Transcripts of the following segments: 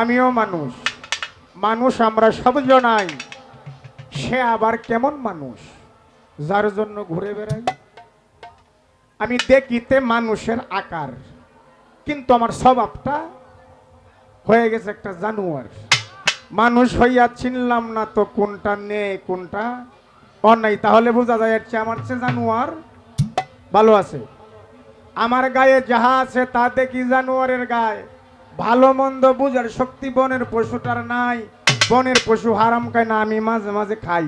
আমিও মানুষ। মানুষ আমরা সব জনাই সে আবার কেমন মানুষ? যার জন্য ঘুরে বেড়াই? আমি দেখিতে মানুষের আকার। কিন্তু আমার স্বভাবটা হয়ে গেছে একটা জানুয়ার। মানুষ হইয়া চিনলাম না তো কোনটা নে কোনটা অন্যায়। তাহলে বোঝা যায় চেয়ে আমার চেয়ে জানুয়ার ভালো আছে। আমার গায়ে যাহা আছে তা দেখি জানুয়ারের গায়ে। ভালো মন্দ বুঝার শক্তি বনের পশুটার নাই। বনের পশু হারাম খায় না, আমি মাঝে মাঝে খাই।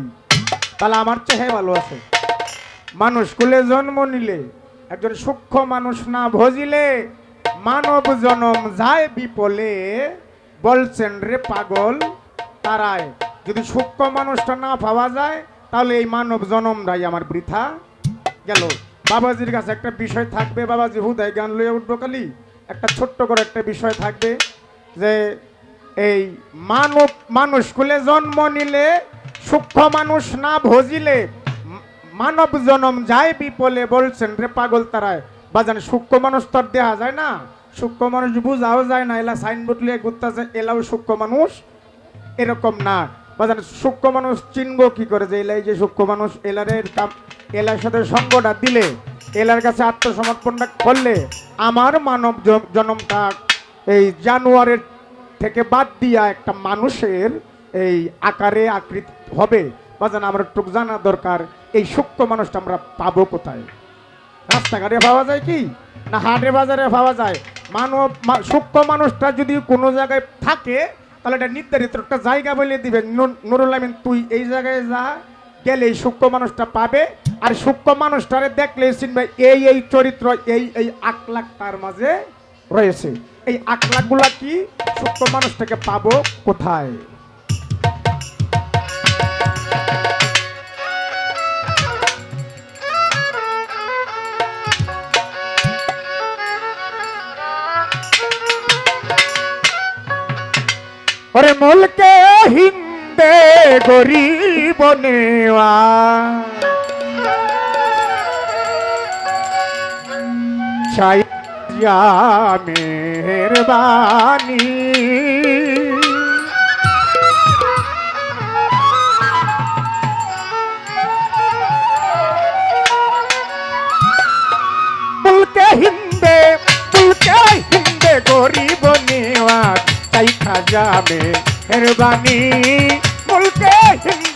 তাহলে আমার চেহে ভালো আছে। মানুষ কুলে জন্ম নিলে, একজন সূক্ষ্ম মানুষ না ভজিলে, মানব জনম যায় বিপলে, বলছেন রে পাগল তারায় যদি সূক্ষ্ম মানুষটা না পাওয়া যায়, তাহলে এই মানব জনমটাই আমার বৃথা গেল। বাবাজির কাছে একটা বিষয় থাকবে, বাবাজি হুদায় গান লইয়া উঠবো কালি একটা ছোট্ট করে একটা বিষয় থাকবে যে এই মানব মানুষ কুলে জন্ম নিলে, সূক্ষ্ম মানুষ না ভজিলে, মানব জনম যায় বিপলে বলছেন রে পাগল তারায়। বাজান, সূক্ষ্ম মানুষ তো দেহা যায় না। সূক্ষ্ম মানুষ বুঝাও যায় না, এলা সাইনবোর্ড লিয়ে ঘুরতেছে, এলাও সূক্ষ্ম মানুষ? এরকম না। বা বাজান, সূক্ষ্ম মানুষ চিনবো কি করে যে এলাই যে সূক্ষ্ম মানুষ এলারের কাম এলার সাথে সঙ্গটা দিলে এলার কাছে আত্মসমর্পণটা করলে আমার মানব জনমটা এই জানুয়ারের থেকে বাদ দিয়া একটা মানুষের এই আকারে আকৃতি হবে। বাজান, আমার টুক জানা দরকার, এই সূক্ষ্ম মানুষটা আমরা পাবো কোথায়? রাস্তাঘাটে পাওয়া যায় কি? না হাটে বাজারে পাওয়া যায়? মানব সূক্ষ্ম মানুষটা যদি কোনো জায়গায় থাকে, তাহলে এটা নির্ধারিত একটা জায়গা বলে নুর- নুরুল আমিন, তুই এই জায়গায় যা গেলে এই সূক্ষ্ম মানুষটা পাবে, আর সূক্ষ্ম মানুষটারে দেখলে চিনবে এই এই চরিত্র, এই এই আকলাক তার মাঝে রয়েছে। এই আকলাকগুলা কি? সূক্ষ্ম মানুষটাকে পাবো কোথায়? মুলকে হিন্দে গরিব নেওয়া চাই যা মেহরবানি। হিন্দে মুলকে হিন্দে গরিব নেওয়া চাই খাজা মেহরবানি। মুলকে হিন্দে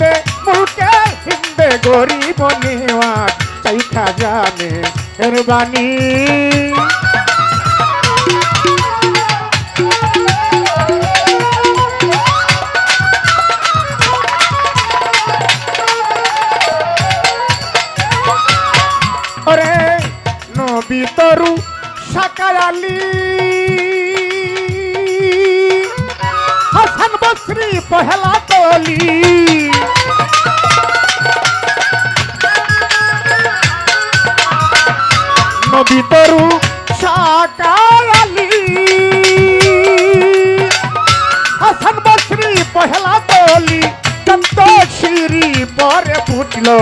গরিব নেওয়া চাই খাজা মেহরবানি ওরে নবী তরু সাকার আলী। হাসান বসরি পহেলা তলি। নবী তরু সাকার আলী। হাসান বসরি পহেলা তলি চন্দ শিরি পরে ফুটলো।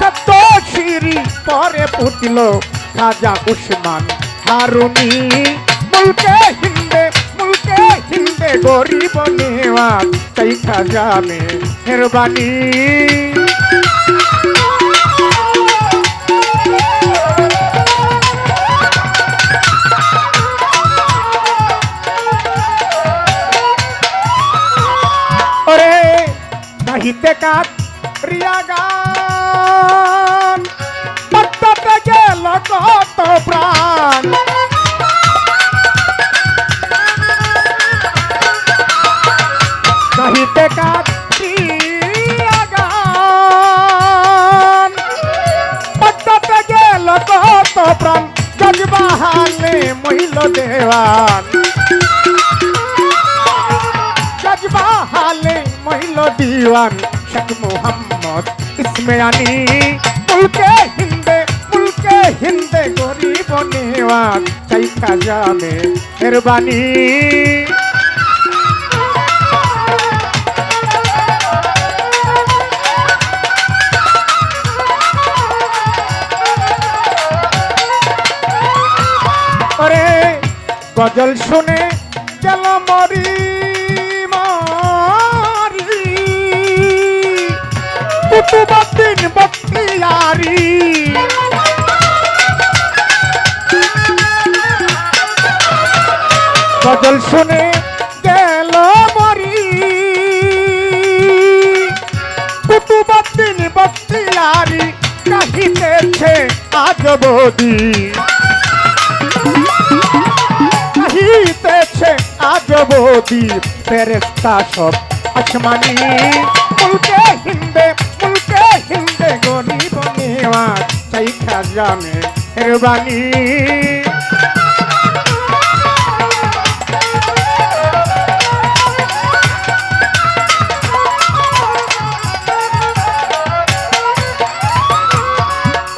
চন্দ শিরি পরে ফুটল খাজা উসমান হারুনি মুলকে হিন্দে মুলকে হিন্দে গরিব নেওয়াজ চাই খাজা মেহরবানি নাহিতে কাক রিয়া গান পত্তাতে গেল কত প্রাণ নাহিতে কাক রিয়া গান পত্তাতে গেল কত প্রাণ জজবাহালে মহিল দেওয়ান জজবা হালে মহিল দিওয়ান শেখ মোহাম্মদ ইসমে আনি মুলকে হিন্দে মুলকে হিন্দে গরিব নেওয়ান চাই খাজা মেহরবানি ওরে গজল শুনে গেল মরি মরি গজল শুনে গেল মরি। কুতুবুদ্দিন বখতিয়ারি কাহিতেছে আজ বদি। কাহিতেছে আজ বদি ফেরেস্তা সব আসমানি। মুলকে হিন্দে গরিব নেওয়া চাই খাজামে হেরবানি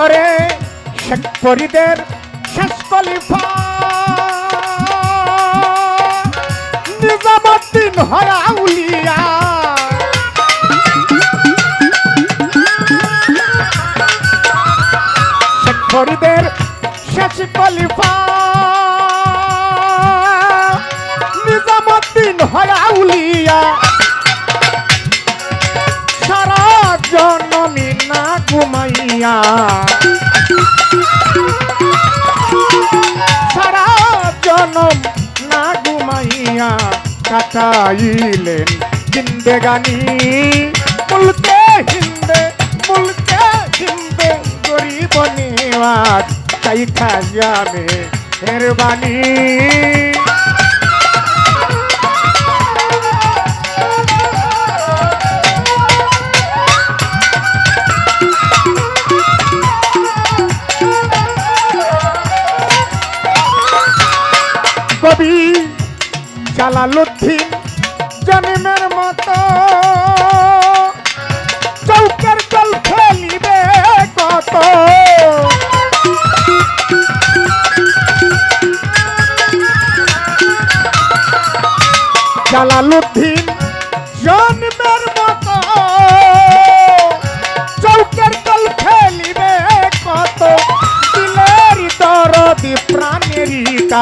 ওরে শেখ ফরিদের শেষ কলিফা নিজামুদ্দিন হরাউলিয়া। শেখ কলিফা নিজামুদ্দিন হরাউলিয়া। সারা জনমী না ঘুমাইয়া। সারা জনম না ঘুমাইয়া কাটাইলেন জিন্দেগানি মুলকে হিন্দে মুলকে হিন্দে গরিব নেওয়াজ চাই খাজামে মেহরবানি কবি জালালুদ্দিন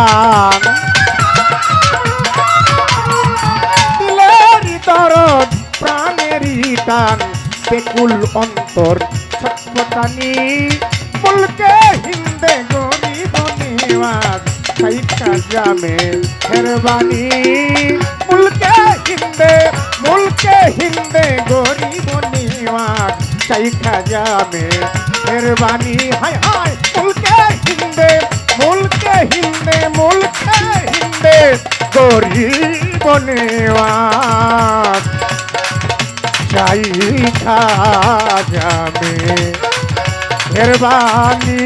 প্রাণেরই টান দিলের দরদ প্রাণেরই টান, বেকুল অন্তর ছটপটানি মুলকে হিন্দে গরিব নিবাস সাইকা জামে মেহরবানি মুলকে হিন্দে মুলকে হিন্দে গরিব নিবাস সাইকা জামে মেহরবানি হায় হায় হিন্দে মুলকে হিন্দে গরিব নিবাস চাই খাজামে মেহরবানি